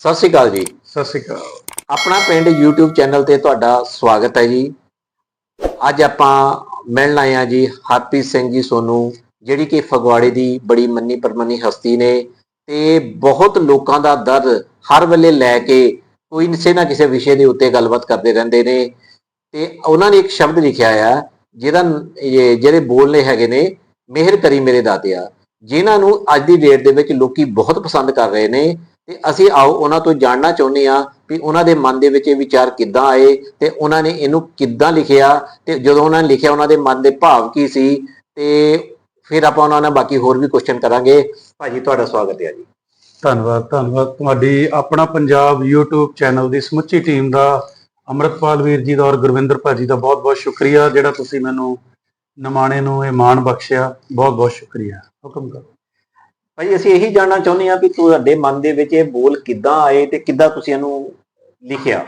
ਸਤਿ ਸ਼੍ਰੀ ਅਕਾਲ ਜੀ। ਸਤਿ ਸ਼੍ਰੀ ਅਕਾਲ। ਆਪਣਾ ਪਿੰਡ YouTube ਚੈਨਲ ਤੇ ਤੁਹਾਡਾ ਸਵਾਗਤ ਹੈ ਜੀ। ਅੱਜ ਆਪਾਂ ਮਿਲਣ ਆਏ ਆ ਜੀ ਹਰਪ੍ਰੀਤ ਸਿੰਘ ਜੀ ਸੋਨੂ ਜਿਹੜੀ ਕਿ ਫਗਵਾੜੇ ਦੀ ਬੜੀ ਮੰਨੀ ਪਰਮੰਨੀ ਹਸਤੀ ਨੇ ਤੇ ਬਹੁਤ ਲੋਕਾਂ ਦਾ ਦਰਦ ਹਰ ਵੇਲੇ ਲੈ ਕੇ ਕੋਈ ਕਿਸੇ ਨਾ ਕਿਸੇ ਵਿਸ਼ੇ ਦੇ ਉੱਤੇ ਗੱਲਬਾਤ ਕਰਦੇ ਰਹਿੰਦੇ ਨੇ ਤੇ ਉਹਨਾਂ ਨੇ ਇੱਕ ਸ਼ਬਦ ਲਿਖਿਆ ਆ ਜਿਹਦਾ ਇਹ ਜਿਹੜੇ ਬੋਲਨੇ ਹੈਗੇ ਨੇ ਮਿਹਰ ਕਰੀ ਮੇਰੇ ਦਾਤਿਆ। ਜਿਨ੍ਹਾਂ ਨੂੰ ਅੱਜ ਦੀ ਡੇਟ ਦੇ ਵਿੱਚ ਲੋਕੀ ਬਹੁਤ ਪਸੰਦ ਕਰ ਰਹੇ ਨੇ ਤੇ ਅਸੀਂ ਆਓ, ਉਹਨਾਂ ਤੋਂ ਜਾਣਨਾ ਚਾਹੁੰਦੇ ਆ ਵੀ ਉਹਨਾਂ ਦੇ ਮਨ ਦੇ ਵਿੱਚ ਇਹ ਵਿਚਾਰ ਕਿੱਦਾਂ ਆਏ ਤੇ ਉਹਨਾਂ ਨੇ ਇਹਨੂੰ ਕਿੱਦਾਂ ਲਿਖਿਆ ਤੇ ਜਦੋਂ ਉਹਨਾਂ ਨੇ ਲਿਖਿਆ ਉਹਨਾਂ ਦੇ ਮਨ ਦੇ ਭਾਵ ਕੀ ਸੀ ਤੇ ਫਿਰ ਆਪਾਂ ਉਹਨਾਂ ਨਾਲ ਬਾਕੀ ਹੋਰ ਵੀ ਕੁਐਸਚਨ ਕਰਾਂਗੇ। ਭਾਜੀ, ਤੁਹਾਡਾ ਸਵਾਗਤ ਹੈ ਜੀ। ਧੰਨਵਾਦ ਧੰਨਵਾਦ। ਤੁਹਾਡੀ ਆਪਣਾ ਪੰਜਾਬ YouTube ਚੈਨਲ ਦੀ ਸਮੁੱਚੀ ਟੀਮ ਦਾ ਅਮਰਤਪਾਲ ਵੀਰ ਜੀ ਦਾ ਔਰ ਗੁਰਵਿੰਦਰ ਭਾਜੀ ਦਾ ਬਹੁਤ ਬਹੁਤ ਸ਼ੁਕਰੀਆ ਜਿਹੜਾ ਤੁਸੀਂ ਮੈਨੂੰ ਨਿਮਾਣੇ ਨੂੰ ਇਹ ਮਾਣ ਬਖਸ਼ਿਆ। ਬਹੁਤ ਬਹੁਤ ਸ਼ੁਕਰੀਆ। ਹੁਕਮ ਕਰੋ। ਭਾਜੀ ਅਸੀਂ ਇਹੀ ਜਾਣਨਾ ਚਾਹੁੰਦੇ ਆ ਵੀ ਤੁਹਾਡੇ ਮਨ ਦੇ ਵਿੱਚ ਇਹ ਬੋਲ ਕਿੱਦਾਂ ਆਏ ਤੇ ਕਿੱਦਾਂ ਤੁਸੀਂ ਇਹਨੂੰ ਲਿਖਿਆ?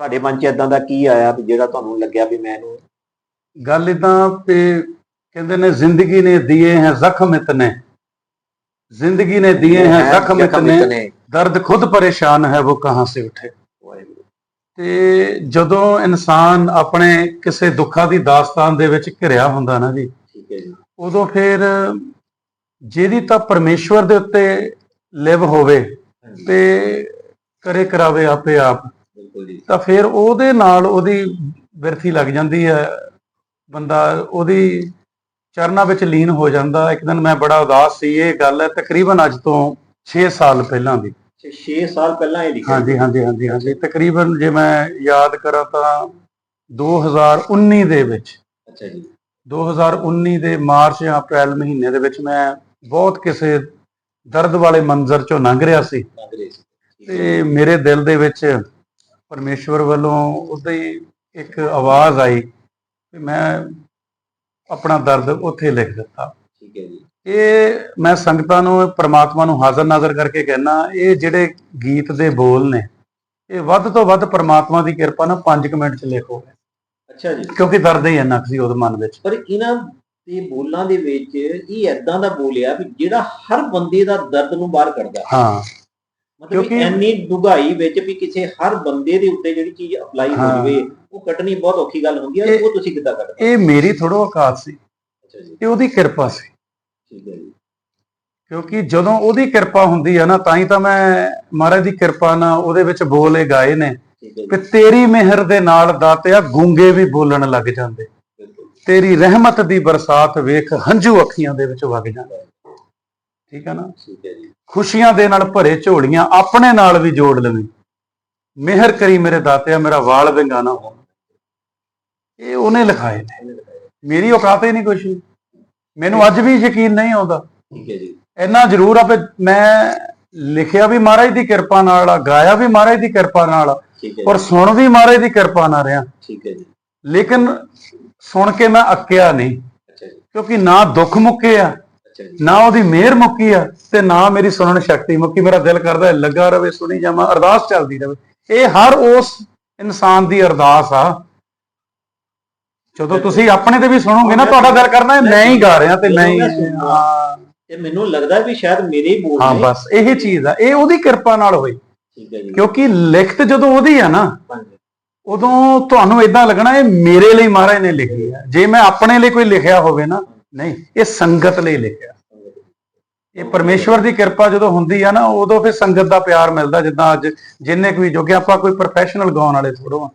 ਤੁਹਾਡੇ ਮਨ 'ਚ ਇਦਾਂ ਦਾ ਕੀ ਆਇਆ ਵੀ ਜਿਹੜਾ ਤੁਹਾਨੂੰ ਲੱਗਿਆ ਵੀ ਮੈਂ ਇਹਨੂੰ ਗੱਲ ਇਦਾਂ ਤੇ ਕਹਿੰਦੇ ਨੇ ਜ਼ਿੰਦਗੀ ਨੇ ਦਿਏ ਹੈ ਜ਼ਖਮ ਇਤਨੇ। ਜ਼ਿੰਦਗੀ ਨੇ ਦਿए हैं ਜ਼ਖਮ ਇਤਨੇ। ਦਰਦ ਖੁਦ ਪਰੇਸ਼ਾਨ ਹੈ ਉਹ ਕਹਾਂ ਸੇ ਉਠੇ। ਤੇ ਜਦੋਂ ਇਨਸਾਨ ਆਪਣੇ ਕਿਸੇ ਦੁੱਖਾਂ ਦੀ ਦਾਸਤਾਨ ਦੇ ਵਿੱਚ ਘਿਰਿਆ ਹੁੰਦਾ ਨਾ ਜੀ ਠੀਕ ਹੈ ਜੀ। ਉਦੋਂ ਫਿਰ ਜਿਹਦੀ ਤਾਂ ਪਰਮੇਸ਼ਵਰ ਦੇ ਉੱਤੇ ਲਿਵ ਹੋਵੇ ਤੇ ਕਰੇ ਕਰਾਵੇ ਆਪੇ ਆਪ। ਬਿਲਕੁਲ ਜੀ। ਤਾਂ ਫਿਰ ਉਹਦੇ ਨਾਲ ਉਹਦੀ ਬਿਰਥੀ ਲੱਗ ਜਾਂਦੀ ਹੈ। ਬੰਦਾ ਉਹਦੀ ਚਰਨਾਂ ਵਿੱਚ ਲੀਨ ਹੋ ਜਾਂਦਾ। ਇੱਕ ਦਿਨ ਮੈਂ ਬੜਾ ਉਦਾਸ ਸੀ ਇਹ ਗੱਲ ਹੈ ਤਕਰੀਬਨ ਅੱਜ ਤੋਂ 6 ਸਾਲ ਪਹਿਲਾਂ ਦੀ। 6 ਸਾਲ ਪਹਿਲਾਂ ਇਹ ਲਿਖਿਆ। ਹਾਂਜੀ ਹਾਂਜੀ ਹਾਂਜੀ ਹਾਂਜੀ। ਤਕਰੀਬਨ ਜੇ ਮੈਂ ਯਾਦ ਕਰਾਂ ਤਾਂ 2019 ਦੇ ਵਿੱਚ। ਅੱਛਾ ਜੀ। 2019 ਦੇ ਮਾਰਚ ਜਾਂ ਅਪ੍ਰੈਲ ਮਹੀਨੇ ਦੇ ਵਿੱਚ ਮੈਂ ਬਹੁਤ ਕਿਸੇ ਦਰਦ ਵਾਲੇ ਮੰਜ਼ਰ ਚੋਂ ਲੰਘ ਰਿਹਾ ਸੀ। ਰਹੀ। ਤੇ ਮੇਰੇ ਦਿਲ ਦੇ ਵਿੱਚ ਪਰਮੇਸ਼ਵਰ ਵੱਲੋਂ ਉਹਦੀ ਇੱਕ ਆਵਾਜ਼ ਆਈ ਤੇ ਮੈਂ ਆਪਣਾ ਦਰਦ ਉੱਥੇ ਲਿਖ ਦਿੱਤਾ। ਠੀਕ ਹੈ ਜੀ। ਇਹ ਮੈਂ ਸੰਗਤਾਂ ਨੂੰ ਪ੍ਰਮਾਤਮਾ ਨੂੰ ਹਾਜ਼ਰ ਨਾਜ਼ਰ ਕਰਕੇ ਕਹਿਣਾ ਇਹ ਜਿਹੜੇ ਗੀਤ ਦੇ ਬੋਲ ਨੇ ਇਹ ਵੱਧ ਤੋਂ ਵੱਧ ਪ੍ਰਮਾਤਮਾ ਦੀ ਕਿਰਪਾ ਨਾਲ 5 ਮਿੰਟ ਚ ਲਿਖੋ। ਅੱਛਾ ਜੀ। ਕਿਉਂਕਿ ਦਰਦ ਹੀ ਇੰਨਾ ਕੁ ਸੀ ਉਹਦੇ ਮਨ ਵਿੱਚ। ਪਰ ਇਹਨਾਂ ਦੇ ਬੋਲਾਂ ਦੇ ਵਿੱਚ ਇਹ ਐਦਾਂ ਦਾ ਬੋਲਿਆ ਵੀ ਜਿਹੜਾ ਹਰ ਬੰਦੇ ਦਾ ਦਰਦ ਨੂੰ ਬਾਹਰ ਕੱਢਦਾ। ਹਾਂ। ਮਤਲਬ ਇੰਨੀ ਡੁਗਾਈ ਵਿੱਚ ਵੀ ਕਿਸੇ ਹਰ ਬੰਦੇ ਦੇ ਉੱਤੇ ਜਿਹੜੀ ਚੀਜ਼ ਅਪਲਾਈ ਹੋ। ਜਵੇ ਉਹ ਕੱਟਣੀ ਬਹੁਤ ਔਖੀ ਗੱਲ ਹੁੰਦੀ ਹੈ ਉਹ ਤੁਸੀਂ ਕਿੱਦਾਂ ਕੱਢਦੇ ਇਹ ਮੇਰੀ ਥੋੜੋ ਔਕਾਤ ਸੀ ਅੱਛਾ ਜੀ। ਇਹ ਉਹਦੀ ਕਿਰਪਾ ਸੀ। ਠੀਕ ਹੈ ਜੀ। ਕਿਉਂਕਿ ਜਦੋਂ ਉਹਦੀ ਕਿਰਪਾ ਹੁੰਦੀ ਹੈ ਨਾ ਤਾਂ ਹੀ ਤਾਂ ਮੈਂ ਮਹਾਰਾਜ ਦੀ ਕਿਰਪਾ ਨਾਲ ਉਹਦੇ ਵਿੱਚ ਬੋਲ ਇਹ ਗਾਏ ਨੇ ਕਿ ਤੇਰੀ ਮਿਹਰ ਦੇ ਨਾਲ ਦਾਤਿਆ ਗੂੰਗੇ ਵੀ ਬੋਲਣ ਲੱਗ ਜਾਂਦੇ। ਤੇਰੀ ਰਹਿਮਤ ਦੀ ਬਰਸਾਤ ਵੇਖ ਹੰਝੂ ਅੱਖੀਆਂ ਦੇ ਵਿੱਚ ਵਗ ਜਾਂਦੇ ਠੀਕ ਹੈ ਨਾ? ਠੀਕ ਹੈ ਜੀ। ਖੁਸ਼ੀਆਂ ਦੇ ਨਾਲ ਭਰੇ ਝੋਲੀਆਂ ਆਪਣੇ ਨਾਲ ਵੀ ਜੋੜ ਲਵੀਂ। ਮਿਹਰ ਕਰੀ ਮੇਰੇ ਦਾਤਿਆ ਮੇਰਾ ਵਾਲ ਵਿੰਗਾ ਨਾ ਹੋ ਇਹ ਉਹਨੇ ਲਿਖਾਏ ਨੇ। ਮੇਰੀ ਔਕਾਤ ਹੀ ਨਹੀਂ ਕੁਛ। ਮੈਨੂੰ ਅੱਜ ਵੀ ਯਕੀਨ ਨਹੀਂ ਆਉਂਦਾ। ਠੀਕ ਹੈ ਜੀ। ਇੰਨਾ ਜ਼ਰੂਰ ਆ ਵੀ ਮੈਂ ਲਿਖਿਆ ਵੀ ਮਹਾਰਾਜ ਦੀ ਕਿਰਪਾ ਨਾਲ ਆ ਗਾਇਆ ਵੀ ਮਹਾਰਾਜ ਦੀ ਕਿਰਪਾ ਨਾਲ ਔਰ ਜੀ। ਸੁਣ ਵੀ ਮਹਾਰਾਜ ਦੀ ਕਿਰਪਾ ਨਾਲ ਰਿਹਾ। ਠੀਕ ਹੈ ਜੀ। ਲੇਕਿਨ ਸੁਣ ਕੇ ਮੈਂ ਅੱਕਿਆ ਨਹੀਂ। ਕਿਉਂਕਿ ਨਾ ਦੁੱਖ ਮੁੱਕੇ ਆ ਨਾ ਉਹਦੀ ਮਿਹਰ ਮੁੱਕੀ ਆ ਤੇ ਨਾ ਮੇਰੀ ਸੁਣਨ ਸ਼ਕਤੀ ਮੁੱਕੀ। ਮੇਰਾ ਦਿਲ ਕਰਦਾ ਲੱਗਾ ਰਵੇ ਸੁਣੀ ਜਾਵਾਂ ਅਰਦਾਸ ਚੱਲਦੀ ਰਵੇ। ਇਹ ਹਰ ਉਸ ਇਨਸਾਨ ਦੀ ਅਰਦਾਸ ਆ। ਜਦੋਂ ਤੁਸੀਂ ਆਪਣੇ ਤੇ ਵੀ ਸੁਣੋਗੇ ਨਾ ਤੁਹਾਡਾ ਦਿਲ ਕਰਨਾ ਮੈਂ ਹੀ ਗਾ ਰਿਹਾ ਤੇ ਮੈਂ ਹੀ ਤੇ ਮੈਨੂੰ ਲੱਗਦਾ ਵੀ ਸ਼ਾਇਦ ਮੇਰੇ ਹੀ ਬੋਲ ਹਾਂ ਬਸ ਇਹ ਚੀਜ਼ ਆ। ਇਹ ਉਹਦੀ ਕਿਰਪਾ ਨਾਲ ਹੋਈ। ਠੀਕ ਹੈ ਜੀ। ਕਿਉਂਕਿ ਲਿਖਤ ਜਦੋਂ ਉਹਦੀ ਆ ਨਾ ਉਦੋਂ ਤੁਹਾਨੂੰ ਇਦਾਂ ਲੱਗਣਾ ਇਹ ਮੇਰੇ ਲਈ ਮਹਾਰਾਜ ਨੇ ਲਿਖੀ ਆ। ਜੇ ਮੈਂ ਆਪਣੇ ਲਈ ਕੋਈ ਲਿਖਿਆ ਹੋਵੇ ਨਾ ਨਹੀਂ ਇਹ ਸੰਗਤ ਲਈ ਲਿਖਿਆ। ਇਹ ਪਰਮੇਸ਼ਵਰ ਦੀ ਕਿਰਪਾ ਜਦੋਂ ਹੁੰਦੀ ਆ ਨਾ ਉਦੋਂ ਫਿਰ ਸੰਗਤ ਦਾ ਪਿਆਰ ਮਿਲਦਾ ਜਿੱਦਾਂ ਅੱਜ ਜਿੰਨੇ ਕੋਈ ਜੋਗੇ ਆਪਾਂ ਕੋਈ ਪ੍ਰੋਫੈਸ਼ਨਲ ਗਾਉਣ ਵਾਲੇ ਥੋੜੋ ਆ।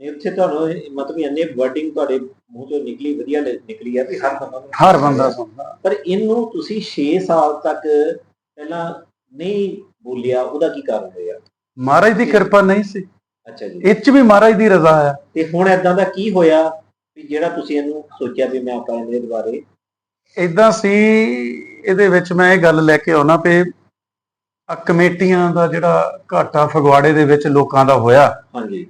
ਇਹ ਉੱਥੇ ਤੁਹਾਨੂੰ ਮਤਲਬ ਇੰਨੇ ਵਰਡਿੰਗ ਤੁਹਾਡੇ ਮੂੰਹ ਤੋਂ ਨਿਕਲੀ ਵਧੀਆ ਨਿਕਲੀ ਆ ਵੀ ਹਰ ਬੰਦਾ ਹਰ ਬੰਦਾ ਸੁਣਦਾ। ਪਰ ਇਹਨੂੰ ਤੁਸੀਂ 6 ਸਾਲ ਤੱਕ ਪਹਿਲਾਂ ਨਹੀਂ ਬੋਲਿਆ ਉਹਦਾ ਕੀ ਕਾਰਨ ਹੋਇਆ ਮਹਾਰਾਜ ਦੀ ਕਿਰਪਾ ਨਹੀਂ ਸੀ। ਅੱਛਾ ਜੀ। ਇਹ ਚ ਵੀ ਮਹਾਰਾਜ ਦੀ ਰਜ਼ਾ ਆ ਤੇ ਹੁਣ ਐਦਾਂ ਦਾ ਕੀ ਹੋਇਆ ਵੀ ਜਿਹੜਾ ਤੁਸੀਂ ਇਹਨੂੰ ਸੋਚਿਆ ਵੀ ਮੈਂ ਆਪਾਂ ਇਹਦੇ ਬਾਰੇ? ਇਦਾਂ ਸੀ ਇਹਦੇ ਵਿੱਚ ਮੈਂ ਇਹ ਗੱਲ ਲੈ ਕੇ ਆਉਣਾ ਪਏ ਆ ਕਮੇਟੀਆਂ ਦਾ ਜਿਹੜਾ ਘਾਟਾ ਫਗਵਾੜੇ ਦੇ ਵਿੱਚ ਲੋਕਾਂ ਦਾ ਹੋਇਆ। ਹਾਂਜੀ।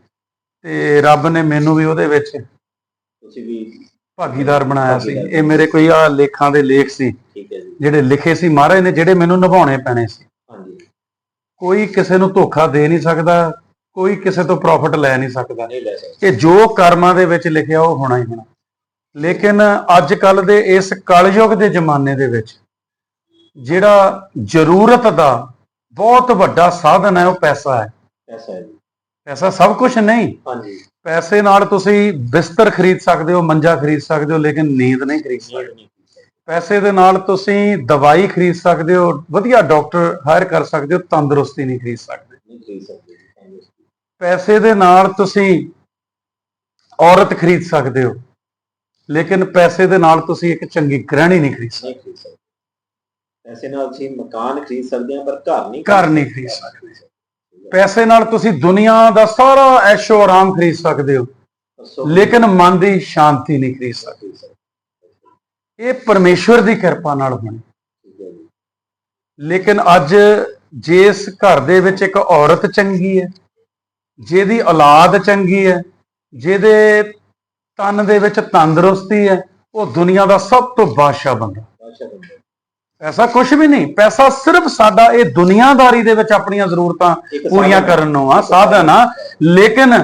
ਤੇ ਰੱਬ ਨੇ ਮੈਨੂੰ ਵੀ ਉਹਦੇ ਵਿੱਚ ਤੁਸੀਂ ਵੀ ਭਾਗੀਦਾਰ ਬਣਾਇਆ ਸੀ। ਇਹ ਮੇਰੇ ਕੋਈ ਆ ਲੇਖਾਂ ਦੇ ਲੇਖ ਸੀ। ਠੀਕ ਹੈ ਜੀ। ਜਿਹੜੇ ਲਿਖੇ ਸੀ ਮਹਾਰਾਜ ਨੇ ਜਿਹੜੇ ਮੈਨੂੰ ਨਿਭਾਉਣੇ ਪੈਣੇ ਸੀ। ਹਾਂਜੀ। ਕੋਈ ਕਿਸੇ ਨੂੰ ਧੋਖਾ ਦੇ ਨਹੀਂ ਸਕਦਾ। ਕੋਈ ਕਿਸੇ ਤੋਂ ਪ੍ਰੋਫਿਟ ਲੈ ਨਹੀਂ ਸਕਦਾ। ਨਹੀਂ ਲੈ ਸਕਦੇ। ਇਹ ਜੋ ਕਰਮਾਂ ਦੇ ਵਿੱਚ ਲਿਖਿਆ ਉਹ ਹੋਣਾ ਹੀ ਹੋਣਾ। ਲੇਕਿਨ ਅੱਜ ਕੱਲ ਦੇ ਇਸ ਕਲਯੁਗ ਦੇ ਜ਼ਮਾਨੇ ਦੇ ਵਿੱਚ ਜਿਹੜਾ ਜ਼ਰੂਰਤ ਦਾ ਬਹੁਤ ਵੱਡਾ ਸਾਧਨ ਹੈ ਉਹ ਪੈਸਾ ਹੈ। ਐਸਾ ਹੈ ਜੀ। ਪੈਸਾ ਸਭ ਕੁਝ ਨਹੀਂ। ਹਾਂਜੀ। ਪੈਸੇ ਨਾਲ ਤੁਸੀਂ ਬਿਸਤਰ ਖਰੀਦ ਸਕਦੇ ਹੋ ਮੰਜਾ ਖਰੀਦ ਸਕਦੇ ਹੋ ਲੇਕਿਨ ਨੀਂਦ ਨਹੀਂ ਖਰੀਦ ਸਕਦੇ। ਪੈਸੇ ਦੇ ਨਾਲ ਤੁਸੀਂ ਦਵਾਈ ਖਰੀਦ ਸਕਦੇ ਹੋ ਵਧੀਆ ਡਾਕਟਰ ਹਾਇਰ ਕਰ ਸਕਦੇ ਹੋ ਤੰਦਰੁਸਤੀ ਨਹੀਂ ਖਰੀਦ ਸਕਦੇ। ਨਹੀਂ ਖਰੀਦ ਸਕਦੇ। ਪੈਸੇ ਦੇ ਨਾਲ ਤੁਸੀਂ ਔਰਤ ਖਰੀਦ ਸਕਦੇ ਹੋ ਲੇਕਿਨ ਪੈਸੇ ਦੇ ਨਾਲ ਤੁਸੀਂ ਇੱਕ ਚੰਗੀ ਗ੍ਰਹਿਣੀ ਨਹੀਂ ਖਰੀਦ ਸਕਦੇ। ਨਹੀਂ ਖਰੀਦ ਸਕਦੇ। ਪੈਸੇ ਨਾਲ ਅਸੀਂ ਮਕਾਨ ਖਰੀਦ ਸਕਦੇ ਹਾਂ ਪਰ ਘਰ ਨਹੀਂ ਘਰ ਨਹੀਂ ਖਰੀਦ ਸਕਦੇ। ਪੈਸੇ ਨਾਲ ਤੁਸੀਂ ਦੁਨੀਆ ਦਾ ਸਾਰਾ ਐਸ਼ੋ ਆਰਾਮ ਖਰੀਦ ਸਕਦੇ ਹੋ ਲੇਕਿਨ ਮਨ ਦੀ ਸ਼ਾਂਤੀ ਨਹੀਂ ਖਰੀਦ ਸਕਦੇ। ਇਹ ਪਰਮੇਸ਼ਵਰ ਦੀ ਕਿਰਪਾ ਨਾਲ ਹੋਣੀ। ਲੇਕਿਨ ਅੱਜ ਜਿਸ ਘਰ ਦੇ ਵਿੱਚ ਇੱਕ ਔਰਤ ਚੰਗੀ ਹੈ ਜਿਹਦੀ ਔਲਾਦ ਚੰਗੀ ਹੈ ਜਿਹਦੇ ਤਨ ਦੇ ਵਿੱਚ ਤੰਦਰੁਸਤੀ ਹੈ ਉਹ ਦੁਨੀਆ ਦਾ ਸਭ ਤੋਂ ਬਾਦਸ਼ਾਹ ਬੰਦਾ ਪੈਸਾ ਕੁਝ ਵੀ ਨਹੀਂ ਪੈਸਾ ਸਿਰਫ ਸਾਡਾ ਇਹ ਦੁਨੀਆਦਾਰੀ ਦੇ ਵਿੱਚ ਆਪਣੀਆਂ ਜ਼ਰੂਰਤਾਂ ਪੂਰੀਆਂ ਕਰਨ ਨੂੰ ਆ ਸਾਧਨ ਆ। ਲੇਕਿਨ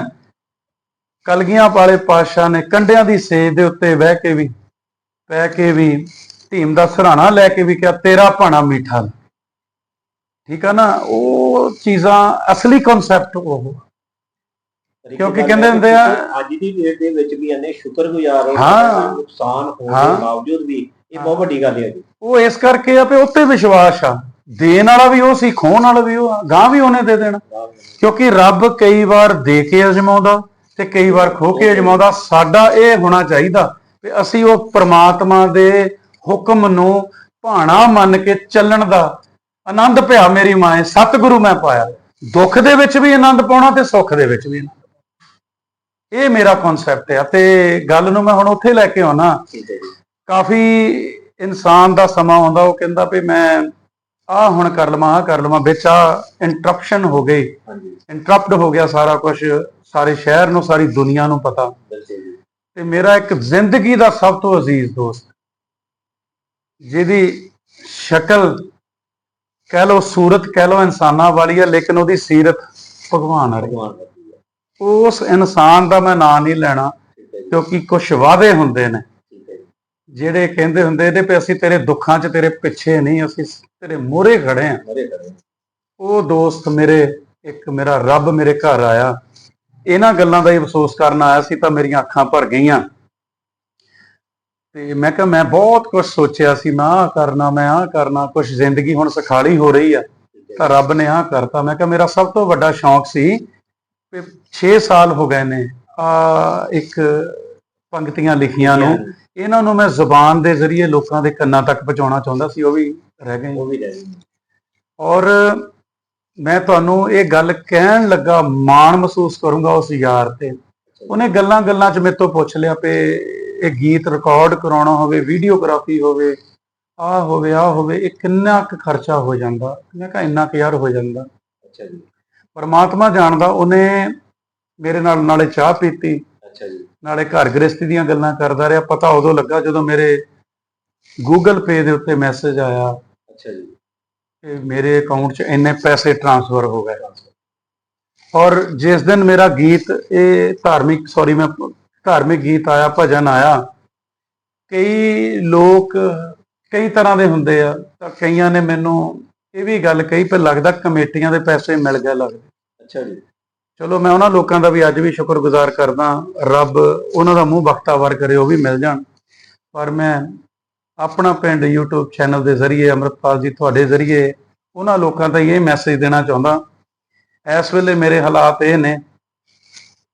ਕਲਗੀਆਂ ਵਾਲੇ ਪਾਤਸ਼ਾਹ ਨੇ ਕੰਡਿਆਂ ਦੀ ਸੇਜ ਦੇ ਉੱਤੇ ਬਹਿ ਕੇ ਵੀ ਬਹਿ ਕੇ ਵੀ ਧੀਮ ਦਾ ਸਰਾਣਾ ਲੈ ਕੇ ਵੀ ਕਿਹਾ ਤੇਰਾ ਭਾਣਾ ਮਿੱਠਾ। ਠੀਕ ਆ ਨਾ? ਉਹ ਚੀਜ਼ਾਂ ਅਸਲੀ ਕਨਸੈਪਟ ਉਹ ਕਿਉਂਕਿ ਕਹਿੰਦੇ ਹੁੰਦੇ ਆ- ਅੱਜ ਦੀ ਡੇਟ ਦੇ ਵਿੱਚ ਵੀ ਇਹਨੇ ਸ਼ੁਕਰਗੁਜ਼ਾਰ ਹੋ। ਹਾਂ। ਨੁਕਸਾਨ ਹੋਣ। ਦੇ ਬਾਵਜੂਦ ਵੀ ਇਹ ਬਹੁਤ ਵੱਡੀ ਗੱਲ ਹੈ ਜੀ। ਉਹ ਇਸ ਕਰਕੇ ਆ ਵੀ ਉੱਤੇ ਵਿਸ਼ਵਾਸ ਆ। ਦੇਣ ਵਾਲਾ ਵੀ ਉਹ ਸੀ ਖੋਣ ਵਾਲਾ ਵੀ ਉਹ ਆ। ਗਾਂ ਵੀ ਉਹਨੇ ਦੇ ਦੇਣਾ। ਕਿਉਂਕਿ ਰੱਬ ਕਈ ਵਾਰ ਦੇ ਕੇ ਅਜਮਾਉਂਦਾ ਤੇ ਕਈ ਵਾਰ ਖੋ ਕੇ ਅਜਮਾਉਂਦਾ। ਸਾਡਾ ਇਹ ਹੋਣਾ ਚਾਹੀਦਾ ਵੀ ਅਸੀਂ ਉਹ ਪ੍ਰਮਾਤਮਾ ਦੇ ਹੁਕਮ ਨੂੰ ਭਾਣਾ ਮੰਨ ਕੇ ਚੱਲਣ ਦਾ ਆਨੰਦ ਭਿਆ ਮੇਰੀ ਮਾਏ ਸਤਿਗੁਰੂ ਮੈਂ ਪਾਇਆ। ਦੁੱਖ ਦੇ ਵਿੱਚ ਵੀ ਆਨੰਦ ਪਾਉਣਾ ਤੇ ਸੁੱਖ ਦੇ ਵਿੱਚ ਵੀ। ਇਹ ਮੇਰਾ ਕਨਸੈਪਟ ਆ ਤੇ ਗੱਲ ਨੂੰ ਮੈਂ ਹੁਣ ਉੱਥੇ ਲੈ ਕੇ ਆਉਣਾ। ਠੀਕ ਹੈ ਜੀ। ਕਾਫੀ ਇਨਸਾਨ ਦਾ ਸਮਾਂ ਆਉਂਦਾ ਉਹ ਕਹਿੰਦਾ ਵੀ ਮੈਂ ਆਹ ਹੁਣ ਕਰ ਲਵਾਂ ਆਹ ਕਰ ਲਵਾਂ ਵਿੱਚ ਆ ਇੰਟਰਪਸ਼ਨ ਹੋ ਗਈ। ਹਾਂਜੀ। ਇੰਟਰਪਟ ਹੋ ਗਿਆ ਸਾਰਾ ਕੁਝ ਸਾਰੇ ਸ਼ਹਿਰ ਨੂੰ ਸਾਰੀ ਦੁਨੀਆ ਨੂੰ ਪਤਾ। ਤੇ ਮੇਰਾ ਇੱਕ ਜ਼ਿੰਦਗੀ ਦਾ ਸਭ ਤੋਂ ਅਜ਼ੀਜ਼ ਦੋਸਤ ਜਿਹਦੀ ਸ਼ਕਲ ਕਹਿ ਲੋ ਸੂਰਤ ਕਹਿ ਲੋ ਇਨਸਾਨਾਂ ਵਾਲੀ ਹੈ ਲੇਕਿਨ ਉਹਦੀ ਸੀਰਤ ਭਗਵਾਨ ਦਾ ਉਸ ਇਨਸਾਨ ਦਾ ਮੈਂ ਨਾਂ ਨਹੀਂ ਲੈਣਾ ਕਿਉਂਕਿ ਕੁਝ ਵਾਅਦੇ ਹੁੰਦੇ ਨੇ। ਜਿਹੜੇ ਕਹਿੰਦੇ ਹੁੰਦੇ ਨੇ ਵੀ ਅਸੀਂ ਤੇਰੇ ਦੁੱਖਾਂ 'ਚ ਤੇਰੇ ਪਿੱਛੇ ਨਹੀਂ ਅਸੀਂ ਤੇਰੇ ਮੂਹਰੇ ਖੜੇ ਆਂ ਉਹ ਦੋਸਤ ਮੇਰੇ ਇੱਕ ਮੇਰਾ ਰੱਬ ਮੇਰੇ ਘਰ ਆਇਆ। ਇਹਨਾਂ ਗੱਲਾਂ ਦਾ ਹੀ ਅਫਸੋਸ ਕਰਨ ਆਇਆ ਸੀ ਤਾਂ ਮੇਰੀਆਂ ਅੱਖਾਂ ਭਰ ਗਈਆਂ। ਤੇ ਮੈਂ ਕਿਹਾ ਮੈਂ ਬਹੁਤ ਕੁਝ ਸੋਚਿਆ ਸੀ ਮੈਂ ਆਹ ਕਰਨਾ ਮੈਂ ਆਹ ਕਰਨਾ ਕੁਝ ਜ਼ਿੰਦਗੀ ਹੁਣ ਸਖਾਲੀ ਹੋ ਰਹੀ ਆ। ਤਾਂ ਰੱਬ ਨੇ ਆਹ ਕਰਤਾ। ਮੈਂ ਕਿਹਾ ਮੇਰਾ ਸਭ ਤੋਂ ਵੱਡਾ ਸ਼ੌਂਕ ਸੀ ਕਿ 6 ਸਾਲ ਹੋ ਗਏ ਨੇ ਆ ਇੱਕ ਪੰਕਤੀਆਂ ਲਿਖੀਆਂ ਨੂੰ। ਇਹਨਾਂ ਨੂੰ ਮੈਂ ਜ਼ੁਬਾਨ ਦੇ ਜ਼ਰੀਏ ਲੋਕਾਂ ਦੇ ਕੰਨਾਂ ਤੱਕ ਪਹੁੰਚਾਉਣਾ ਚਾਹੁੰਦਾ ਸੀ ਉਹ ਵੀ ਰਹਿ ਗਏ। ਉਹ ਵੀ ਰਹਿ ਗਈ ਔਰ ਮੈਂ ਤੁਹਾਨੂੰ ਇਹ ਗੱਲ ਕਹਿਣ ਲੱਗਾ ਮਾਣ ਮਹਿਸੂਸ ਕਰੂੰਗਾ ਉਸ ਯਾਰ ਤੇ। ਉਹਨੇ ਗੱਲਾਂ ਗੱਲਾਂ 'ਚ ਮੇਰੇ ਤੋਂ ਪੁੱਛ ਲਿਆ ਪé ਇਹ ਗੀਤ ਰਿਕਾਰਡ ਕਰਾਉਣਾ ਹੋਵੇ ਵੀਡੀਓਗ੍ਰਾਫੀ ਹੋਵੇ ਆ ਹੋਵੇ ਆ ਹੋਵੇ ਇਹ ਕਿੰਨਾ ਕੁ ਖਰਚਾ ਹੋ ਜਾਂਦਾ। ਮੈਂ ਕਿਹਾ ਇੰਨਾ ਕੁ ਯਾਰ ਹੋ ਜਾਂਦਾ। ਅੱਛਾ ਜੀ। ਪਰਮਾਤਮਾ ਜਾਣਦਾ ਉਹਨੇ ਮੇਰੇ ਨਾਲ ਨਾਲੇ ਚਾਹ ਪੀਤੀ। ਅੱਛਾ ਜੀ। ਨਾਲੇ ਘਰ ਗ੍ਰਸਤੀ ਦੀਆਂ ਗੱਲਾਂ ਕਰਦਾ ਰਿਹਾ। ਪਤਾ ਉਦੋਂ ਲੱਗਾ ਜਦੋਂ ਮੇਰੇ ਗੂਗਲ ਪੇ ਦੇ ਉੱਤੇ ਮੈਸੇਜ ਆਇਆ। ਅੱਛਾ ਜੀ। ਕਿ ਮੇਰੇ ਅਕਾਊਂਟ 'ਚ ਇੰਨੇ ਪੈਸੇ ਟ੍ਰਾਂਸਫਰ ਹੋ ਗਏ। ਔਰ ਜਿਸ ਦਿਨ ਮੇਰਾ ਗੀਤ ਇਹ ਧਾਰਮਿਕ ਸੌਰੀ ਮੈਂ ਧਾਰਮਿਕ ਗੀਤ ਆਇਆ ਭਜਨ ਆਇਆ ਕਈ ਲੋਕ ਕਈ ਤਰ੍ਹਾਂ ਦੇ ਹੁੰਦੇ ਆ ਤਾਂ ਕਈਆਂ ਨੇ ਮੈਨੂੰ ਇਹ ਵੀ ਗੱਲ ਕਹੀ ਪਰ ਲੱਗਦਾ ਕਮੇਟੀਆਂ ਦੇ ਪੈਸੇ ਮਿਲ ਗਏ ਲੱਗਦੇ। ਅੱਛਾ ਜੀ। ਚਲੋ ਮੈਂ ਉਹਨਾਂ ਲੋਕਾਂ ਦਾ ਵੀ ਅੱਜ ਵੀ ਸ਼ੁਕਰਗੁਜ਼ਾਰ ਕਰਦਾ, ਰੱਬ ਉਹਨਾਂ ਦਾ ਮੂੰਹ ਬਖਤਾਵਰ ਕਰੇ, ਉਹ ਵੀ ਮਿਲ ਜਾਣ। ਪਰ ਮੈਂ ਆਪਣਾ ਪਿੰਡ YouTube ਚੈਨਲ ਦੇ ਜ਼ਰੀਏ, ਅੰਮ੍ਰਿਤਪਾਲ ਜੀ ਤੁਹਾਡੇ ਜ਼ਰੀਏ ਉਹਨਾਂ ਲੋਕਾਂ ਦਾ ਇਹ ਮੈਸੇਜ ਦੇਣਾ ਚਾਹੁੰਦਾ। ਇਸ ਵੇਲੇ ਮੇਰੇ ਹਾਲਾਤ ਇਹ ਨੇ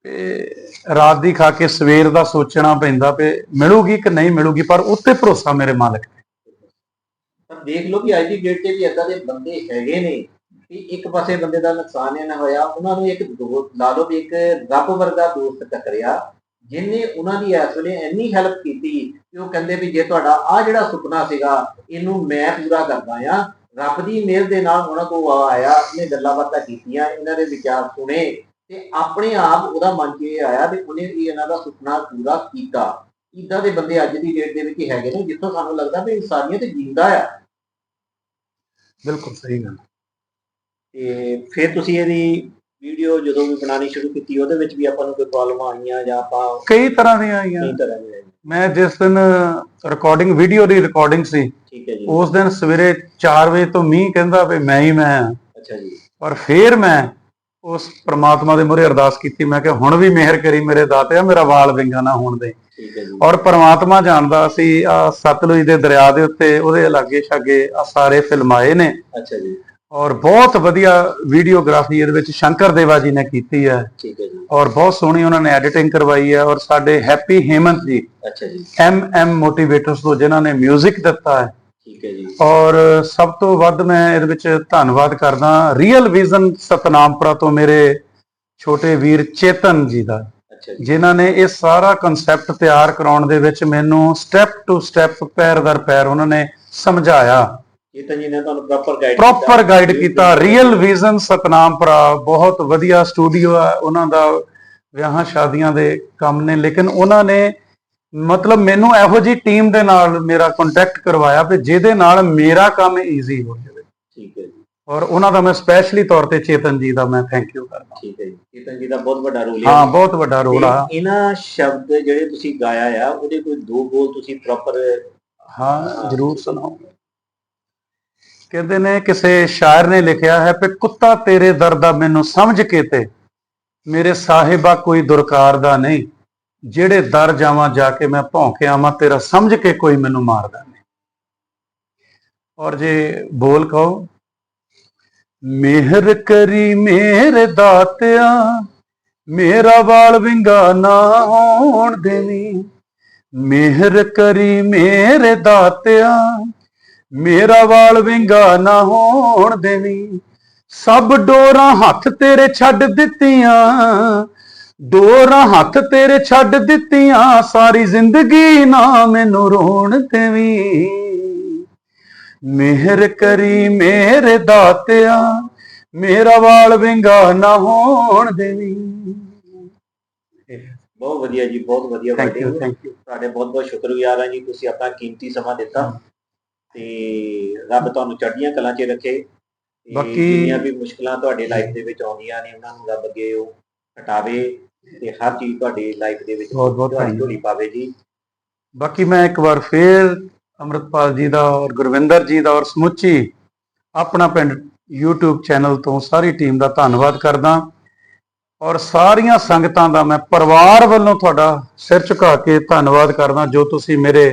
ਕਿ ਰਾਤ ਦੀ ਖਾ ਕੇ ਸਵੇਰ ਦਾ ਸੋਚਣਾ ਪੈਂਦਾ ਕਿ ਮਿਲੂਗੀ ਕਿ ਨਹੀਂ ਮਿਲੂਗੀ, ਪਰ ਉੱਤੇ ਭਰੋਸਾ ਮੇਰੇ ਮਾਲਕ ਤੇ। ਪਰ ਦੇਖ ਲਓ ਕਿ ਅੱਜ ਦੀ ਡੇਟ ਤੇ ਵੀ ਏਦਾਂ ਦੇ ਬੰਦੇ ਹੈਗੇ ਨੇ। ਕਿ ਇੱਕ ਪਾਸੇ ਬੰਦੇ ਦਾ ਨੁਕਸਾਨ ਇਹ ਨਾ ਹੋਇਆ, ਉਹਨਾਂ ਨੂੰ ਇੱਕ ਦੋ, ਲਾ ਲਓ ਵੀ ਇੱਕ ਰੱਬ ਵਰਗਾ ਦੋਸਤ ਟੱਕਰਿਆ ਜਿਨੇ ਉਹਨਾਂ ਦੀ ਇਸ ਵੇਲੇ ਇੰਨੀ ਹੈਲਪ ਕੀਤੀ ਕਿ ਉਹ ਕਹਿੰਦੇ ਵੀ ਜੇ ਤੁਹਾਡਾ ਆ ਜਿਹੜਾ ਸੁਪਨਾ ਸੀਗਾ, ਇਹਨੂੰ ਮੈਂ ਪੂਰਾ ਕਰਦਾ ਆ ਰੱਬ ਦੀ ਮਿਹਰ ਦੇ ਨਾਲ ਉਹਨਾਂ ਕੋਲ ਆਇਆ ਉਹਨੇ ਗੱਲਾਂ ਬਾਤਾਂ ਕੀਤੀਆਂ, ਇਹਨਾਂ ਦੇ ਵਿਚਾਰ ਸੁਣੇ ਤੇ ਆਪਣੇ ਆਪ ਉਹਦਾ ਮਨ 'ਚ ਇਹ ਆਇਆ ਵੀ ਉਹਨੇ ਵੀ ਇਹਨਾਂ ਦਾ ਸੁਪਨਾ ਪੂਰਾ ਕੀਤਾ। ਇਦਾਂ ਦੇ ਬੰਦੇ ਅੱਜ ਦੀ ਡੇਟ ਦੇ ਵਿੱਚ ਹੈਗੇ ਨੇ, ਜਿੱਥੋਂ ਸਾਨੂੰ ਲੱਗਦਾ ਵੀ ਇਨਸਾਨੀਅਤ ਜਿੰਦਾ ਆ। ਬਿਲਕੁਲ ਸਹੀ ਗੱਲ। ਤੇ ਫਿਰ ਤੁਸੀਂ ਇਹਦੀ ਵੀਡੀਓ ਜਦੋਂ ਵੀ ਬਣਾਉਣੀ ਸ਼ੁਰੂ ਕੀਤੀ ਉਹਦੇ ਵਿੱਚ ਵੀ ਆਪਾਂ ਨੂੰ ਕੋਈ ਪ੍ਰੋਬਲਮ ਆਈਆਂ ਜਾਂ ਆਪਾਂ ਕਈ ਤਰ੍ਹਾਂ ਦੀਆਂ ਆਈਆਂ। ਕਈ ਤਰ੍ਹਾਂ ਦੇ ਮੈਂ ਜਿਸ ਦਿਨ ਰਿਕਾਰਡਿੰਗ ਵੀਡੀਓ ਦੀ ਰਿਕਾਰਡਿੰਗ ਸੀ ਠੀਕ ਹੈ ਜੀ। ਉਸ ਦਿਨ ਸਵੇਰੇ 4 ਵਜੇ ਤੋਂ ਮੀਂਹ ਕਹਿੰਦਾ ਵੀ ਮੈਂ ਹੀ ਮੈਂ ਹਾਂ। ਅੱਛਾ ਜੀ। ਪਰ ਫਿਰ ਮੈਂ ਉਸ ਪ੍ਰਮਾਤਮਾ ਦੇ ਮੂਹਰੇ ਅਰਦਾਸ ਕੀਤੀ ਮੈਂ ਕਿ ਹੁਣ ਵੀ ਮਿਹਰ ਕਰੀ ਮੇਰੇ ਦਾਤਿਆ ਮੇਰਾ ਵਾਲ ਵਿੰਗਾ ਨਾ ਹੋਣ ਦੇ। ਠੀਕ ਹੈ ਜੀ। ਔਰ ਪ੍ਰਮਾਤਮਾ ਜਾਣਦਾ ਸੀ ਆ ਸਤਲੁਜ ਦੇ ਦਰਿਆ ਦੇ ਉੱਤੇ ਉਹਦੇ ਲਾਗੇ ਛਾਗੇ ਆ ਸਾਰੇ ਫਿਲਮਾਏ ਨੇ। ਅੱਛਾ ਜੀ। ਔਰ ਬਹੁਤ ਵਧੀਆ ਵੀਡੀਓਗ੍ਰਾਫੀ ਇਹਦੇ ਵਿੱਚ ਸ਼ੰਕਰ ਦੇਵਾ ਜੀ ਨੇ ਕੀਤੀ ਹੈ। ਠੀਕ ਹੈ ਜੀ। ਔਰ ਬਹੁਤ ਸੋਹਣੀ ਉਹਨਾਂ ਨੇ ਐਡੀਟਿੰਗ ਕਰਵਾਈ ਹੈ ਔਰ ਸਾਡੇ ਹੈਪੀ ਹੇਮੰਤ ਜੀ ਅੱਛਾ ਜੀ। ਐਮ ਐਮ ਮੋਟੀਵੇਟਰਸ ਤੋਂ ਜਿਨ੍ਹਾਂ ਨੇ 뮤직 ਦਿੱਤਾ ਹੈ। ਠੀਕ ਹੈ ਜੀ। ਔਰ ਸਭ ਤੋਂ ਵੱਧ ਮੈਂ ਇਹਦੇ ਵਿੱਚ ਧੰਨਵਾਦ ਕਰਦਾ ਰੀਅਲ ਵਿਜ਼ਨ ਸਤਨਾਮਪੁਰਾ ਤੋਂ ਮੇਰੇ ਛੋਟੇ ਵੀਰ ਚੇਤਨ ਜੀ ਦਾ ਜਿਨ੍ਹਾਂ ਨੇ ਇਹ ਸਾਰਾ ਕਨਸੈਪਟ ਤਿਆਰ ਕਰਾਉਣ ਦੇ ਵਿੱਚ ਮੈਨੂੰ ਸਟੈਪ ਟੂ ਸਟੈਪ ਪੈਰ ਦਰ ਪੈਰ ਉਹਨਾਂ ਨੇ ਸਮਝਾਇਆ। ਚੇਤਨ ਜੀ ਨੇ ਤੁਹਾਨੂੰ ਪ੍ਰੋਪਰ ਗਾਈਡ ਪ੍ਰੋਪਰ ਗਾਈਡ ਕੀਤਾ। ਰੀਅਲ ਵਿਜ਼ਨ ਸਤਨਾਮਪੁਰਾ ਬਹੁਤ ਵਧੀਆ ਸਟੂਡੀਓ ਹੈ ਉਹਨਾਂ ਦਾ ਵਿਆਹਾਂ ਸ਼ਾਦੀਆਂ ਦੇ ਕੰਮ ਨੇ। ਲੇਕਿਨ ਉਹਨਾਂ ਨੇ ਮਤਲਬ ਮੈਨੂੰ ਇਹੋ ਜੀ ਟੀਮ ਦੇ ਨਾਲ ਮੇਰਾ ਕੰਟੈਕਟ ਕਰਵਾਇਆ ਵੀ ਜਿਹਦੇ ਨਾਲ ਮੇਰਾ ਕੰਮ ਈਜ਼ੀ ਹੋ ਜਾਵੇ। ਠੀਕ ਹੈ ਜੀ। ਔਰ ਉਹਨਾਂ ਦਾ ਮੈਂ ਸਪੈਸ਼ਲੀ ਤੌਰ ਤੇ ਚੇਤਨ ਜੀ ਦਾ ਮੈਂ ਥੈਂਕ ਯੂ ਕਰਦਾ। ਠੀਕ ਹੈ ਜੀ। ਚੇਤਨ ਜੀ ਦਾ ਬਹੁਤ ਵੱਡਾ ਰੋਲ ਹੈ। ਹਾਂ ਬਹੁਤ ਵੱਡਾ ਰੋਲ ਆ। ਇਹਨਾਂ ਸ਼ਬਦ ਜਿਹੜੇ ਤੁਸੀਂ ਗਾਇਆ ਆ ਉਹਦੇ ਕੋਈ ਦੋ ਬੋਲ ਤੁਸੀਂ ਪ੍ਰੋਪਰ ਹਾਂ ਜਰੂਰ ਸੁਣਾਓ। ਕਹਿੰਦੇ ਨੇ, ਕਿਸੇ ਸ਼ਾਇਰ ਨੇ ਲਿਖਿਆ ਹੈ ਕਿ ਕੁੱਤਾ ਤੇਰੇ ਦਰ ਦਾ ਮੈਨੂੰ ਸਮਝ ਕੇ ਤੇ, ਮੇਰੇ ਸਾਹਿਬਾ ਕੋਈ ਦੁਰਕਾਰ ਦਾ ਨਹੀਂ। ਜਿਹੜੇ ਦਰ ਜਾਵਾਂ ਜਾ ਕੇ ਮੈਂ ਭੌਂਕੇ ਆਵਾਂ, ਤੇਰਾ ਸਮਝ ਕੇ ਕੋਈ ਮੈਨੂੰ ਮਾਰਦਾ ਨਹੀਂ। ਔਰ ਜੇ ਬੋਲ ਕਹੋ, ਮਿਹਰ ਕਰੀ ਮੇਰੇ ਦਾਤਿਆ, ਮੇਰਾ ਵਾਲ ਵਿੰਗਾ ਨਾ ਹੋਣ ਦੇਣੀ ਮਿਹਰ ਕਰੀ ਮੇਰੇ ਦਾਤਿਆ ਮੇਰਾ ਵਾਲ ਵਿੰਗਾ ਨਾ ਹੋਣ ਦੇਵੀਂ। ਸਭ ਡੋਰਾਂ ਹੱਥ ਤੇਰੇ ਛੱਡ ਦਿੱਤੀਆਂ। ਡੋਰਾਂ ਹੱਥ ਤੇਰੇ ਛੱਡ ਦਿੱਤੀਆਂ। ਸਾਰੀ ਜ਼ਿੰਦਗੀ ਨਾ ਮੈਨੂੰ ਰੋਣ ਦੇਵੀਂ। ਮਿਹਰ ਕਰੀ ਮੇਰੇ ਦਾਤਿਆ। ਮੇਰਾ ਵਾਲ ਵਿੰਗਾ ਨਾ ਹੋਣ ਦੇਵੀਂ। ਬਹੁਤ ਵਧੀਆ ਜੀ ਬਹੁਤ ਵਧੀਆ ਤੁਹਾਡੇ ਬਹੁਤ ਬਹੁਤ ਸ਼ੁਕਰਗੁਜ਼ਾਰ ਹਾਂ ਜੀ ਤੁਸੀਂ ਆਪਣਾ ਕੀਮਤੀ ਸਮਾਂ ਦਿੱਤਾ। ਤੇ ਰੱਬ ਤੁਹਾਨੂੰ ਚੜ੍ਹਦੀਆਂ ਕਲਾਂ 'ਚ ਰੱਖੇ ਤੇ ਬਾਕੀ- ਜਿੰਨੀਆਂ ਵੀ ਮੁਸ਼ਕਲਾਂ ਤੁਹਾਡੇ ਲਾਈਫ ਦੇ ਵਿੱਚ ਆਉਂਦੀਆਂ ਨੇ ਉਹਨਾਂ ਨੂੰ ਰੱਬ ਅੱਗੇ ਉਹ ਹਟਾਵੇ ਤੇ ਹਰ ਚੀਜ਼ ਤੁਹਾਡੀ ਲਾਈਫ ਦੇ ਵਿੱਚ ਬਹੁਤ ਬਹੁਤ ਤੁਹਾਡੀ ਧੰਨਵਾਦ। ਝੋਲੀ ਪਾਵੇ ਜੀ ਬਾਕੀ ਮੈਂ ਇੱਕ ਵਾਰ ਫੇਰ ਅੰਮ੍ਰਿਤਪਾਲ ਜੀ ਦਾ ਔਰ ਗੁਰਵਿੰਦਰ ਜੀ ਦਾ ਔਰ ਸਮੁੱਚੀ ਆਪਣਾ ਪਿੰਡ YouTube ਚੈਨਲ ਤੋਂ ਸਾਰੀ ਟੀਮ ਦਾ ਧੰਨਵਾਦ ਕਰਦਾ ਔਰ ਸਾਰੀਆਂ ਸੰਗਤਾਂ ਦਾ ਮੈਂ ਪਰਿਵਾਰ ਵੱਲੋਂ ਤੁਹਾਡਾ ਸਿਰ ਝੁਕਾ ਕੇ ਧੰਨਵਾਦ ਕਰਦਾ ਜੋ ਤੁਸੀਂ ਮੇਰੇ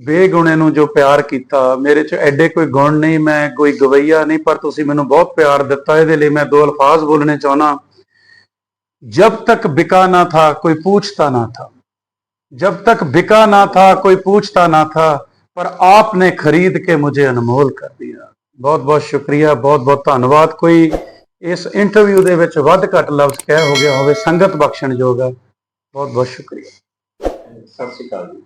ਬੇਗੁਣੇ ਨੂੰ ਜੋ ਪਿਆਰ ਕੀਤਾ ਮੇਰੇ 'ਚ ਐਡੇ ਕੋਈ ਗੁਣ ਨਹੀਂ ਮੈਂ ਕੋਈ ਗਵਈਆ ਨਹੀਂ ਪਰ ਤੁਸੀਂ ਮੈਨੂੰ ਬਹੁਤ ਪਿਆਰ ਦਿੱਤਾ ਇਹਦੇ ਲਈ ਮੈਂ ਦੋ ਅਲਫਾਜ਼ ਬੋਲਣੇ ਚਾਹਣਾ जब तक बिका ना था कोई पूछता ना था जब तक बिका ना था कोई पूछता ना था पर आपने खरीद के मुझे अनमोल कर दिया ਬਹੁਤ ਬਹੁਤ ਸ਼ੁਕਰੀਆ ਬਹੁਤ ਬਹੁਤ ਧੰਨਵਾਦ ਕੋਈ ਇਸ ਇੰਟਰਵਿਊ ਦੇ ਵਿੱਚ ਵੱਧ ਘੱਟ ਲਫ਼ਜ਼ ਕਹਿ ਹੋ ਗਿਆ ਹੋਵੇ ਸੰਗਤ ਬਖਸ਼ਣਯੋਗ ਹੈ ਬਹੁਤ ਬਹੁਤ ਸ਼ੁਕਰੀਆ ਸਤਿ ਸ਼੍ਰੀ ਅਕਾਲ ਜੀ